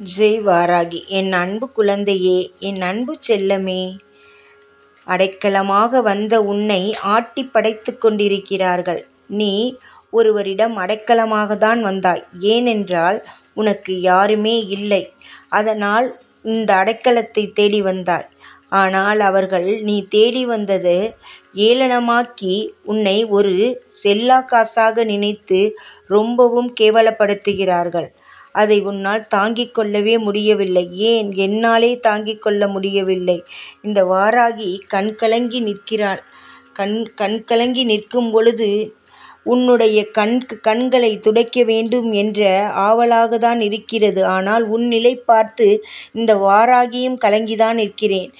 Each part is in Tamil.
ஜெய் வாராகி என் அன்பு குழந்தையே என் அன்பு செல்லமே அடைக்கலமாக வந்த உன்னை ஆட்டி படைத்து கொண்டிருக்கிறார்கள். நீ ஒருவரிடம் அடைக்கலமாக தான் வந்தாய். ஏனென்றால் உனக்கு யாருமே இல்லை. அதனால் இந்த அடைக்கலத்தை தேடி வந்தாய். ஆனால் அவர்கள் நீ தேடி வந்தது ஏளனமாக்கி உன்னை ஒரு செல்லா காசாக நினைத்து ரொம்பவும் கேவலப்படுத்துகிறார்கள். அதை உன்னால் தாங்கிக் கொள்ளவே முடியவில்லை. ஏன்? என்னாலே தாங்கிக் கொள்ள முடியவில்லை. இந்த வாராகி கண் கலங்கி நிற்கிறாள். கண் கண் கலங்கி நிற்கும் பொழுது உன்னுடைய கண் கண்களை துடைக்க வேண்டும் என்ற ஆவலாக தான் இருக்கிறது. ஆனால் உன் நிலை பார்த்து இந்த வாராகியும் கலங்கிதான் நிற்கிறேன்.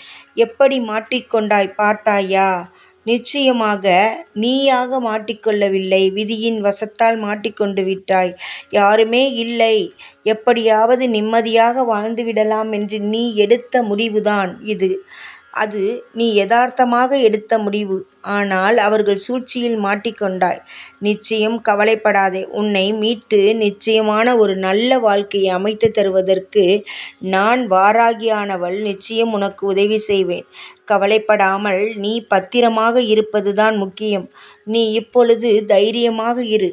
எப்படி மாட்டிக்கொண்டாய் பார்த்தாயா? நிச்சயமாக நீயாக மாட்டிக்கொள்ளவில்லை. விதியின் வசத்தால் மாட்டிக்கொண்டு விட்டாய். யாருமே இல்லை. எப்படியாவது நிம்மதியாக வாழ்ந்துவிடலாம் என்று நீ எடுத்த முடிவுதான் இது. அது நீ யதார்த்தமாக எடுத்த முடிவு. ஆனால் அவர்கள் சூழ்ச்சியில் மாட்டிக்கொண்டாய். நிச்சயம் கவலைப்படாதே. உன்னை மீட்டு நிச்சயமான ஒரு நல்ல வாழ்க்கையை அமைத்து தருவதற்கு நான் வாராகியானவள். நிச்சயம் உனக்கு உதவி செய்வேன். கவலைப்படாமல் நீ பத்திரமாக இருப்பதுதான் முக்கியம். நீ இப்பொழுது தைரியமாக இரு.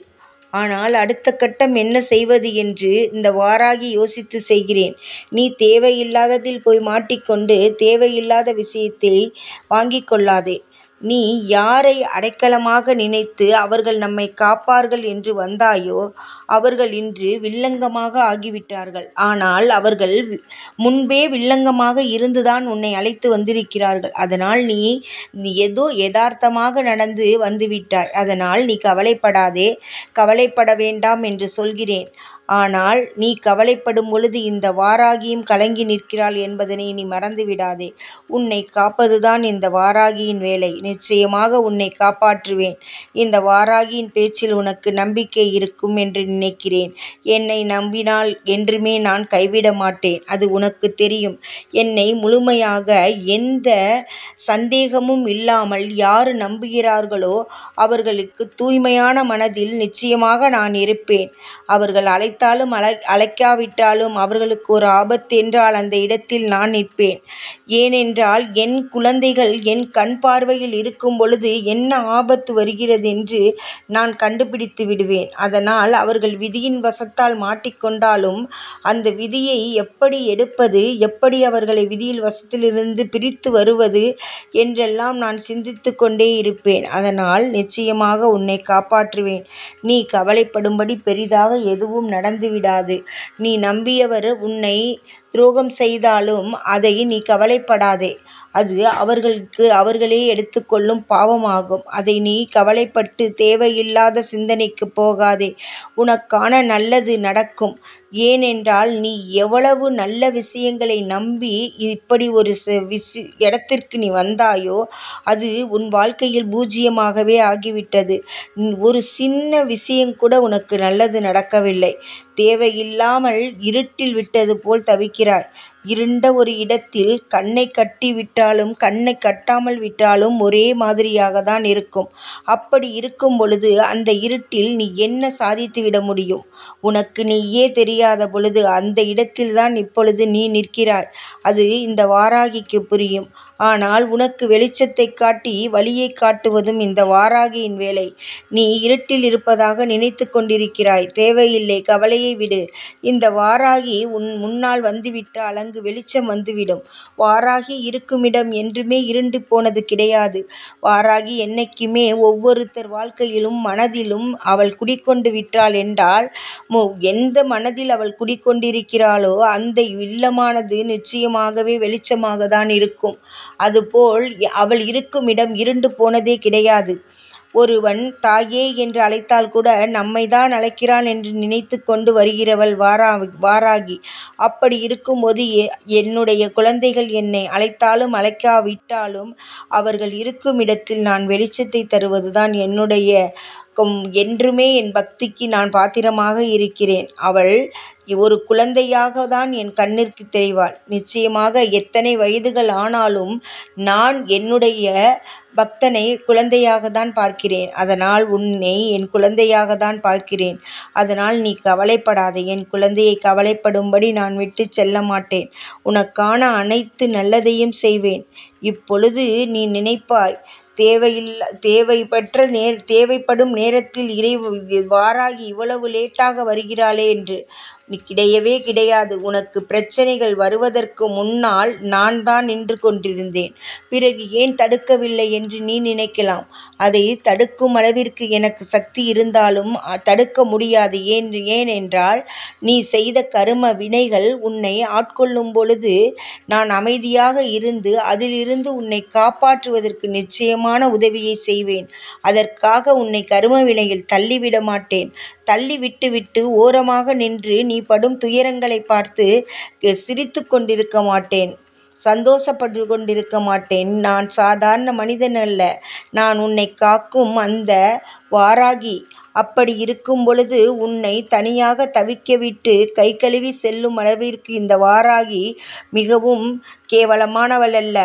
ஆனால் அடுத்த கட்டம் என்ன செய்வது என்று இந்த வாராகி யோசித்து செய்கிறேன். நீ தேவையில்லாததில் போய் மாட்டிக்கொண்டு தேவையில்லாத விஷயத்தை வாங்கிக் கொள்ளாதே. நீ யாரை அடைக்கலமாக நினைத்து அவர்கள் நம்மை காப்பார்கள் என்று வந்தாயோ அவர்கள் இன்று வில்லங்கமாக ஆகிவிட்டார்கள். ஆனால் அவர்கள் முன்பே வில்லங்கமாக இருந்துதான் உன்னை அழைத்து வந்திருக்கிறார்கள். அதனால் நீ ஏதோ யதார்த்தமாக நடந்து வந்துவிட்டாய். அதனால் நீ கவலைப்படாதே கவலைப்பட வேண்டாம் என்று சொல்கிறேன். ஆனால் நீ கவலைப்படும் பொழுது இந்த வாராகியும் கலங்கி நிற்கிறாள் என்பதனை நீ மறந்து விடாதே உன்னை காப்பதுதான் இந்த வாராகியின் வேலை. நிச்சயமாக உன்னை காப்பாற்றுவேன். இந்த வாராகியின் பேச்சில் உனக்கு நம்பிக்கை இருக்கும் என்று நினைக்கிறேன். என்னை நம்பினால் என்றுமே நான் கைவிட மாட்டேன். அது உனக்கு தெரியும். என்னை முழுமையாக எந்த சந்தேகமும் இல்லாமல் யார் நம்புகிறார்களோ அவர்களுக்கு தூய்மையான மனதில் நிச்சயமாக நான் இருப்பேன். அவர்கள் அழைத்த அழைத்தாலும் அழை அழைக்காவிட்டாலும் அவர்களுக்கு ஒரு ஆபத்து என்றால் அந்த இடத்தில் நான் நிற்பேன். ஏனென்றால் என் குழந்தைகள் என் கண் பார்வையில் இருக்கும் பொழுது என்ன ஆபத்து வருகிறது என்று நான் கண்டுபிடித்து விடுவேன். அதனால் அவர்கள் விதியின் வசத்தால் மாட்டிக்கொண்டாலும் அந்த விதியை எப்படி எடுப்பது எப்படி அவர்களை விதியில் வசத்திலிருந்து பிரித்து வருவது என்றெல்லாம் நான் சிந்தித்து கொண்டே இருப்பேன். அதனால் நிச்சயமாக உன்னை காப்பாற்றுவேன். நீ கவலைப்படும்படி பெரிதாக எதுவும் நட நடந்துவிடாது. நீ நம்பியவர் உன்னை துரோகம் செய்தாலும் அதை நீ கவலைப்படாதே. அது அவர்களுக்கு அவர்களே எடுத்துக்கொள்ளும் பாவமாகும். அதை நீ கவலைப்பட்டு தேவையில்லாத சிந்தனைக்கு போகாதே. உனக்கான நல்லது நடக்கும். ஏனென்றால் நீ எவ்வளவு நல்ல விஷயங்களை நம்பி இப்படி ஒரு விசி இடத்திற்கு நீ வந்தாயோ அது உன் வாழ்க்கையில் பூஜ்ஜியமாகவே ஆகிவிட்டது. ஒரு சின்ன விஷயம் கூட உனக்கு நல்லது நடக்கவில்லை. தேவையில்லாமல் இருட்டில் விட்டது போல் தவிக்கிறாய். இருண்ட ஒரு இடத்தில் கண்ணை கட்டி விட்டாலும் கண்ணை கட்டாமல் விட்டாலும் ஒரே மாதிரியாக தான் இருக்கும். அப்படி இருக்கும் பொழுது அந்த இருட்டில் நீ என்ன சாதித்து விட முடியும்? உனக்கு நீயே தெரியாத பொழுது அந்த இடத்தில் தான் இப்பொழுது நீ நிற்கிறாய். அது இந்த வாராகிக்கு புரியும். ஆனால் உனக்கு வெளிச்சத்தை காட்டி வழியை காட்டுவதும் இந்த வாராகியின் வேலை. நீ இருட்டில் இருப்பதாக நினைத்து கொண்டிருக்கிறாய். தேவையில்லை கவலையை விடு. இந்த வாராகி உன் முன்னால் வந்துவிட்டால் அங்கு வெளிச்சம் வந்துவிடும். வாராகி இருக்குமிடம் என்றுமே இருண்டு போனது கிடையாது. வாராகி என்னைக்குமே ஒவ்வொருத்தர் வாழ்க்கையிலும் மனதிலும் அவள் குடிக்கொண்டு விட்டாள் என்றால் எந்த மனதில் அவள் குடிக்கொண்டிருக்கிறாளோ அந்த இல்லமானது நிச்சயமாகவே வெளிச்சமாக தான் இருக்கும். அதுபோல் அவள் இருக்கும் இடம் இருண்டு போனதே கிடையாது. ஒருவன் தாயே என்று அழைத்தால் கூட நம்மை தான் அழைக்கிறான் என்று நினைத்து கொண்டு வருகிறவள் வாரா வாராகி. அப்படி இருக்கும்போது என்னுடைய குழந்தைகள் என்னை அழைத்தாலும் அழைக்காவிட்டாலும் அவர்கள் இருக்கும் இடத்தில் நான் வெளிச்சத்தை தருவது தான் என்னுடைய என்றுமே என் பக்திக்கு நான் பாத்திரமாக இருக்கிறேன். அவள் ஒரு குழந்தையாக தான் என் கண்ணிற்கு தெரிவாள். நிச்சயமாக எத்தனை வயதுகள் ஆனாலும் நான் என்னுடைய பக்தனை குழந்தையாக தான் பார்க்கிறேன். அதனால் உன்னை என் குழந்தையாக தான் பார்க்கிறேன். அதனால் நீ கவலைப்படாதே. என் குழந்தையை கவலைப்படும்படி நான் விட்டுச் செல்ல மாட்டேன். உனக்கான அனைத்து நல்லதையும் செய்வேன். இப்பொழுது நீ நினைப்பாய் தேவைப்பட்ட தேவைப்படும் நேரத்தில் இறை வாராகி இவ்வளவு லேட்டாக வருகிறாளே என்று. கிடையவே கிடையாது. உனக்கு பிரச்சனைகள் வருவதற்கு முன்னால் நான் தான் நின்று கொண்டிருந்தேன். பிறகு ஏன் தடுக்கவில்லை என்று நீ நினைக்கலாம். அதை தடுக்கும் அளவிற்கு எனக்கு சக்தி இருந்தாலும் தடுக்க முடியாது. ஏன் ஏனென்றால் நீ செய்த கரும வினைகள் உன்னை ஆட்கொள்ளும் பொழுது நான் அமைதியாக இருந்து அதிலிருந்து உன்னை காப்பாற்றுவதற்கு நிச்சயமான உதவியை செய்வேன். அதற்காக உன்னை கரும வினையில் தள்ளிவிட மாட்டேன். தள்ளி விட்டுவிட்டு ஓரமாக நின்று நீ நீ படும் துயரங்களை பார்த்து சிரித்து கொண்டிருக்க மாட்டேன். சந்தோஷப்பட்டு கொண்டிருக்க மாட்டேன். நான் சாதாரண மனிதன் அல்ல. நான் உன்னை காக்கும் அந்த வாராகி. அப்படி இருக்கும் பொழுது உன்னைத் தனியாகத் தவிக்கவிட்டு கழுவி செல்லும் அளவிற்கு இந்த வாராகி மிகவும் கேவலமானவள் அல்ல.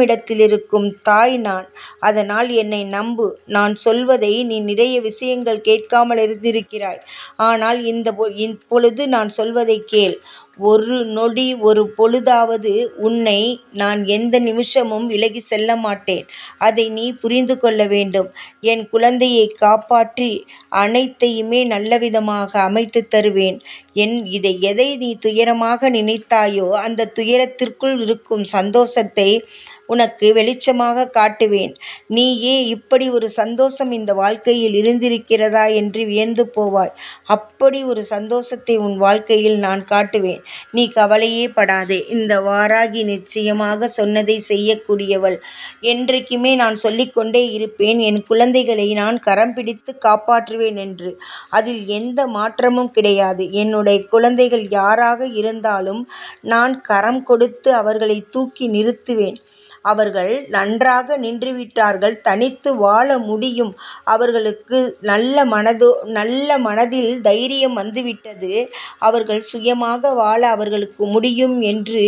இடத்தில் இருக்கும் தாய் நான். அதனால் என்னை நம்பு. நான் சொல்வதை நீ நிறைய விஷயங்கள் கேட்காமல் இருந்திருக்கிறாய். ஆனால் இந்த இப்பொழுது நான் சொல்வதைக் கேள். ஒரு நொடி ஒரு பொழுதாவது உன்னை நான் எந்த நிமிஷமும் விலகி செல்ல மாட்டேன். அதை நீ புரிந்து கொள்ள வேண்டும். என் குழந்தையை காப்பாற்றி அனைத்தையுமே நல்லவிதமாக அமைத்துத் தருவேன். என் இதை எதை நீ துயரமாக நினைத்தாயோ அந்த துயரத்திற்குள் இருக்கும் சந்தோஷத்தை உனக்கு வெளிச்சமாக காட்டுவேன். நீயே இப்படி ஒரு சந்தோஷம் இந்த வாழ்க்கையில் இருந்திருக்கிறதா என்று வியந்து போவாய். அப்படி ஒரு சந்தோஷத்தை உன் வாழ்க்கையில் நான் காட்டுவேன். நீ கவலையே படாதே. இந்த வாராகி நிச்சயமாக சொன்னதை செய்யக்கூடியவள். என்றைக்குமே நான் சொல்லிக்கொண்டே இருப்பேன் என் குழந்தைகளை நான் கரம் பிடித்து காப்பாற்றுவேன் என்று. அதில் எந்த மாற்றமும் கிடையாது. என்னுடைய குழந்தைகள் யாராக இருந்தாலும் நான் கரம் கொடுத்து அவர்களை தூக்கி நிறுத்துவேன். அவர்கள் நன்றாக நின்றுவிட்டார்கள். தனித்து வாழ முடியும். அவர்களுக்கு நல்ல மனதில் தைரியம் வந்துவிட்டது. அவர்கள் சுயமாக வாழ அவர்களுக்கு முடியும் என்று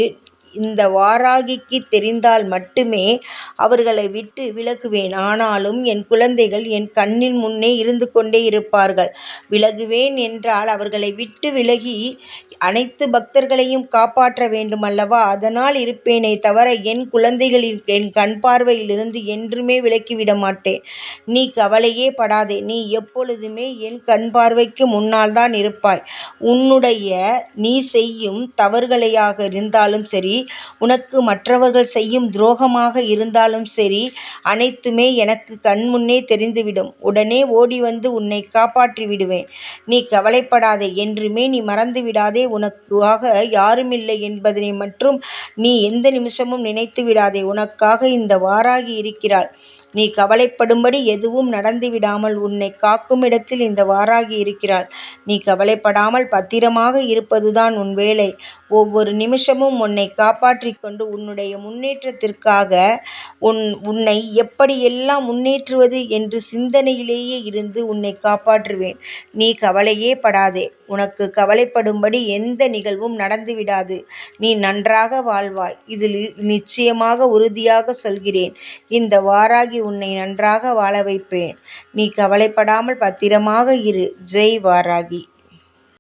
இந்த வாராகிக்கு தெரிந்தால் மட்டுமே அவர்களை விட்டு விலகுவேன். ஆனாலும் என் குழந்தைகள் என் கண்ணின் முன்னே இருந்து கொண்டே இருப்பார்கள். விலகுவேன் என்றால் அவர்களை விட்டு விலகி அனைத்து பக்தர்களையும் காப்பாற்ற வேண்டுமல்லவா? அதனால் இருப்பேனே தவிர என் குழந்தைகளின் என் கண் பார்வையிலிருந்து என்றுமே விலக்கிவிட மாட்டேன். நீ கவலையே படாதே. நீ எப்பொழுதுமே என் கண்பார்வைக்கு முன்னால்தான் இருப்பாய். உன்னுடைய நீ செய்யும் தவறுகளையாக இருந்தாலும் சரி உனக்கு மற்றவர்கள் செய்யும் துரோகமாக இருந்தாலும் சரி அனைத்துமே எனக்கு கண்முன்னே தெரிந்துவிடும். உடனே ஓடிவந்து உன்னை காப்பாற்றி விடுவேன். நீ கவலைப்படாதே. என்றுமே நீ மறந்து விடாதே உனக்காக யாருமில்லை என்பதனை மற்றும் நீ எந்த நிமிஷமும் நினைத்து விடாதே. உனக்காக இந்த வாராகி இருக்கிறாள். நீ கவலைப்படும்படி எதுவும் நடந்து விடாமல் உன்னை காக்கும் இடத்தில் இந்த வாராகி இருக்கிறாள். நீ கவலைப்படாமல் பத்திரமாக இருப்பதுதான் உன் வேலை. ஒவ்வொரு நிமிஷமும் உன்னை காப்பாற்றிக் கொண்டு உன்னுடைய முன்னேற்றத்திற்காக உன் உன்னை எப்படியெல்லாம் முன்னேற்றுவது என்று சிந்தனையிலேயே இருந்து உன்னை காப்பாற்றுவேன். நீ கவலையே படாதே. உனக்கு கவலைப்படும்படி எந்த நிகழ்வும் நடந்துவிடாது. நீ நன்றாக வாழ்வாய். இதில் நிச்சயமாக உறுதியாக சொல்கிறேன். இந்த வாராகி உன்னை நன்றாக வாழ வைப்பேன். நீ கவலைப்படாமல் பத்திரமாக இரு. ஜெய் வாராகி.